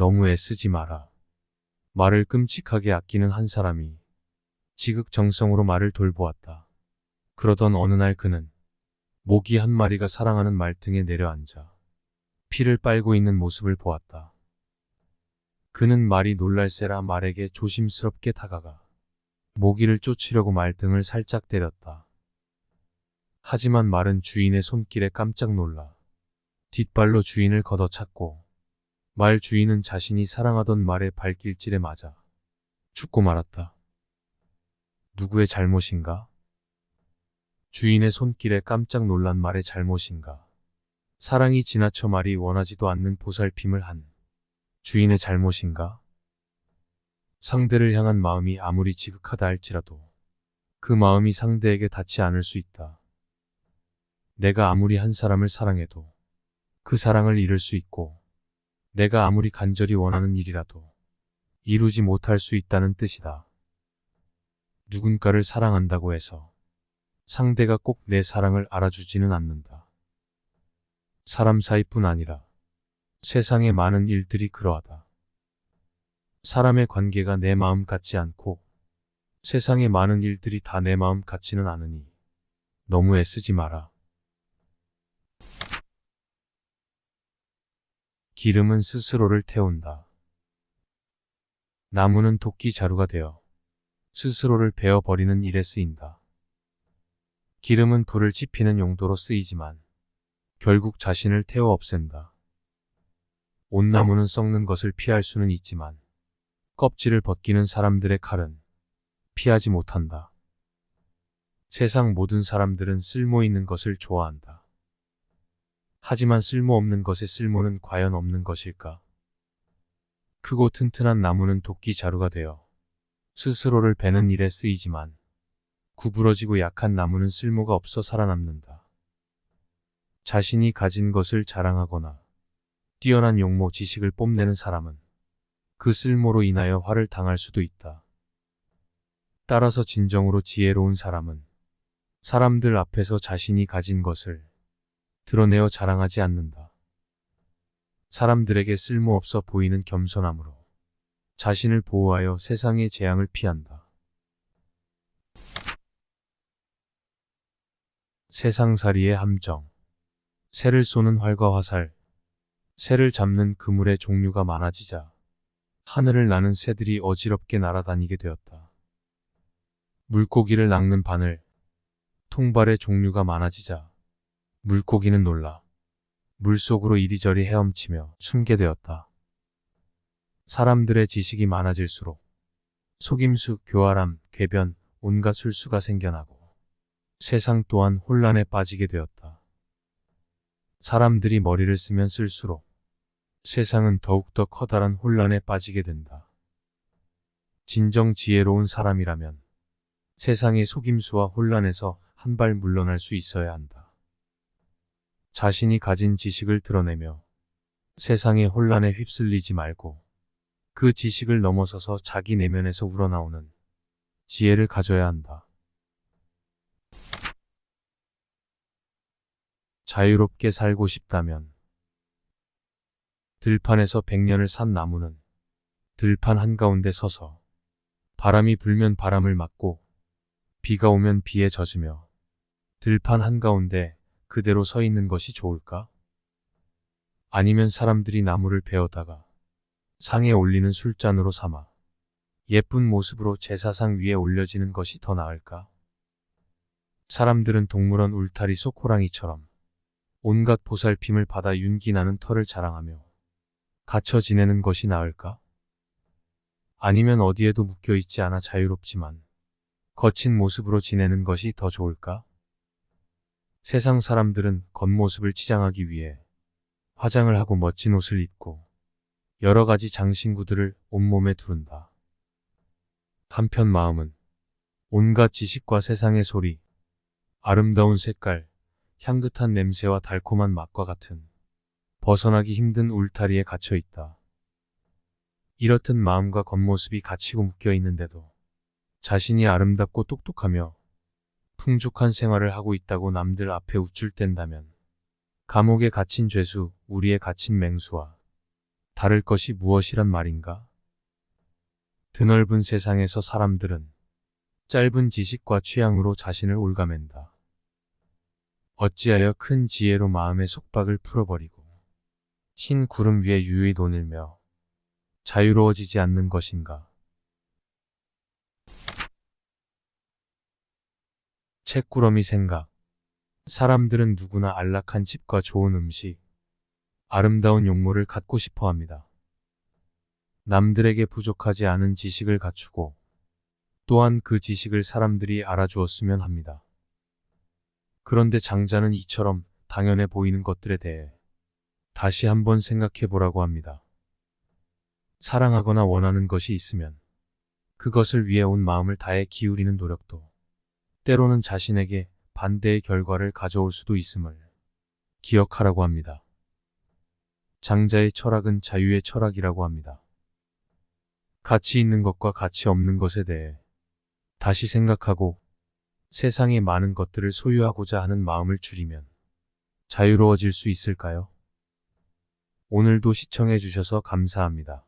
너무 애쓰지 마라. 말을 끔찍하게 아끼는 한 사람이 지극정성으로 말을 돌보았다. 그러던 어느 날 그는 모기 한 마리가 사랑하는 말등에 내려앉아 피를 빨고 있는 모습을 보았다. 그는 말이 놀랄세라 말에게 조심스럽게 다가가 모기를 쫓으려고 말등을 살짝 때렸다. 하지만 말은 주인의 손길에 깜짝 놀라 뒷발로 주인을 걷어찼고 말 주인은 자신이 사랑하던 말의 발길질에 맞아 죽고 말았다. 누구의 잘못인가? 주인의 손길에 깜짝 놀란 말의 잘못인가? 사랑이 지나쳐 말이 원하지도 않는 보살핌을 한 주인의 잘못인가? 상대를 향한 마음이 아무리 지극하다 할지라도 그 마음이 상대에게 닿지 않을 수 있다. 내가 아무리 한 사람을 사랑해도 그 사랑을 잃을 수 있고 내가 아무리 간절히 원하는 일이라도 이루지 못할 수 있다는 뜻이다. 누군가를 사랑한다고 해서 상대가 꼭 내 사랑을 알아주지는 않는다. 사람 사이뿐 아니라 세상의 많은 일들이 그러하다. 사람의 관계가 내 마음 같지 않고 세상의 많은 일들이 다 내 마음 같지는 않으니 너무 애쓰지 마라. 기름은 스스로를 태운다. 나무는 도끼 자루가 되어 스스로를 베어버리는 일에 쓰인다. 기름은 불을 지피는 용도로 쓰이지만 결국 자신을 태워 없앤다. 온나무는 썩는 것을 피할 수는 있지만 껍질을 벗기는 사람들의 칼은 피하지 못한다. 세상 모든 사람들은 쓸모 있는 것을 좋아한다. 하지만 쓸모없는 것의 쓸모는 과연 없는 것일까? 크고 튼튼한 나무는 도끼 자루가 되어 스스로를 베는 일에 쓰이지만 구부러지고 약한 나무는 쓸모가 없어 살아남는다. 자신이 가진 것을 자랑하거나 뛰어난 용모 지식을 뽐내는 사람은 그 쓸모로 인하여 화를 당할 수도 있다. 따라서 진정으로 지혜로운 사람은 사람들 앞에서 자신이 가진 것을 드러내어 자랑하지 않는다. 사람들에게 쓸모없어 보이는 겸손함으로 자신을 보호하여 세상의 재앙을 피한다. 세상살이의 함정 새를 쏘는 활과 화살 새를 잡는 그물의 종류가 많아지자 하늘을 나는 새들이 어지럽게 날아다니게 되었다. 물고기를 낚는 바늘 통발의 종류가 많아지자 물고기는 놀라 물속으로 이리저리 헤엄치며 숨게 되었다. 사람들의 지식이 많아질수록 속임수, 교활함, 궤변, 온갖 술수가 생겨나고 세상 또한 혼란에 빠지게 되었다. 사람들이 머리를 쓰면 쓸수록 세상은 더욱더 커다란 혼란에 빠지게 된다. 진정 지혜로운 사람이라면 세상의 속임수와 혼란에서 한 발 물러날 수 있어야 한다. 자신이 가진 지식을 드러내며 세상의 혼란에 휩쓸리지 말고 그 지식을 넘어서서 자기 내면에서 우러나오는 지혜를 가져야 한다. 자유롭게 살고 싶다면 들판에서 백년을 산 나무는 들판 한가운데 서서 바람이 불면 바람을 맞고 비가 오면 비에 젖으며 들판 한가운데 그대로 서 있는 것이 좋을까? 아니면 사람들이 나무를 베어다가 상에 올리는 술잔으로 삼아 예쁜 모습으로 제사상 위에 올려지는 것이 더 나을까? 사람들은 동물원 울타리 속 호랑이처럼 온갖 보살핌을 받아 윤기나는 털을 자랑하며 갇혀 지내는 것이 나을까? 아니면 어디에도 묶여 있지 않아 자유롭지만 거친 모습으로 지내는 것이 더 좋을까? 세상 사람들은 겉모습을 치장하기 위해 화장을 하고 멋진 옷을 입고 여러 가지 장신구들을 온몸에 두른다. 한편 마음은 온갖 지식과 세상의 소리, 아름다운 색깔, 향긋한 냄새와 달콤한 맛과 같은 벗어나기 힘든 울타리에 갇혀 있다. 이렇듯 마음과 겉모습이 갇히고 묶여 있는데도 자신이 아름답고 똑똑하며 풍족한 생활을 하고 있다고 남들 앞에 우쭐댄다면 감옥에 갇힌 죄수, 우리에 갇힌 맹수와 다를 것이 무엇이란 말인가? 드넓은 세상에서 사람들은 짧은 지식과 취향으로 자신을 올가맨다. 어찌하여 큰 지혜로 마음의 속박을 풀어버리고 흰 구름 위에 유유히 도늘며 자유로워지지 않는 것인가? 책꾸러미 생각 사람들은 누구나 안락한 집과 좋은 음식, 아름다운 용모를 갖고 싶어 합니다. 남들에게 부족하지 않은 지식을 갖추고 또한 그 지식을 사람들이 알아주었으면 합니다. 그런데 장자는 이처럼 당연해 보이는 것들에 대해 다시 한번 생각해 보라고 합니다. 사랑하거나 원하는 것이 있으면 그것을 위해 온 마음을 다해 기울이는 노력도 때로는 자신에게 반대의 결과를 가져올 수도 있음을 기억하라고 합니다. 장자의 철학은 자유의 철학이라고 합니다. 가치 있는 것과 가치 없는 것에 대해 다시 생각하고 세상의 많은 것들을 소유하고자 하는 마음을 줄이면 자유로워질 수 있을까요? 오늘도 시청해 주셔서 감사합니다.